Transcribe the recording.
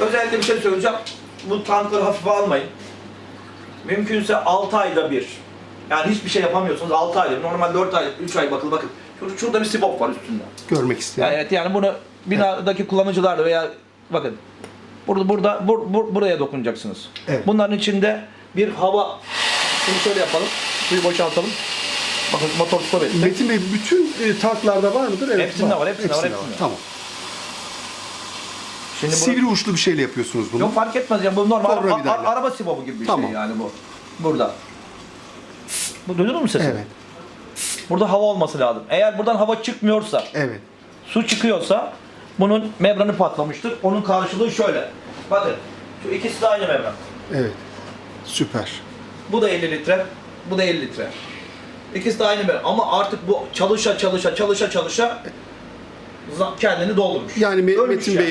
Özellikle bir şey söyleyeceğim. Bu tankları hafife almayın. Mümkünse 6 ayda bir. Yani hiçbir şey yapamıyorsunuz 6 ayda. Normal 4 ay, 3 ay bakın bakın. Şurada, şurada bir sibop var üstünde. Görmek isteyen. Yani evet yani bunu binadaki kullanıcılar da veya bakın burada burada bur- bur- buraya dokunacaksınız. Evet. Bunların içinde bir hava Şimdi şöyle yapalım. Suyu boşaltalım. Bakın motor stop etti. Metin Bey bütün e, tanklarda var mıdır? Evet, Hepsinde var, hepsinde var, hepsinde var. Tamam. Şimdi bunu- Sivri uçlu bir şeyle yapıyorsunuz bunu. Yok fark etmez ya bu normal Kobra a- a- araba sibobu gibi bir Tamam. şey yani bu. Burada. Bu duyuyor musun sesi? Evet. Burada hava olması lazım. Eğer buradan hava çıkmıyorsa, Evet. su çıkıyorsa bunun membranı patlamıştır. Onun karşılığı şöyle. Bakın şu ikisi de aynı membran. Evet. Süper. Bu da 50 litre, bu da 50 litre. İkisi de aynı membran ama artık bu çalışa çalışa çalışa çalışa za- kendini doldurmuş. Yani Me- Ölmüş Metin yani. Bey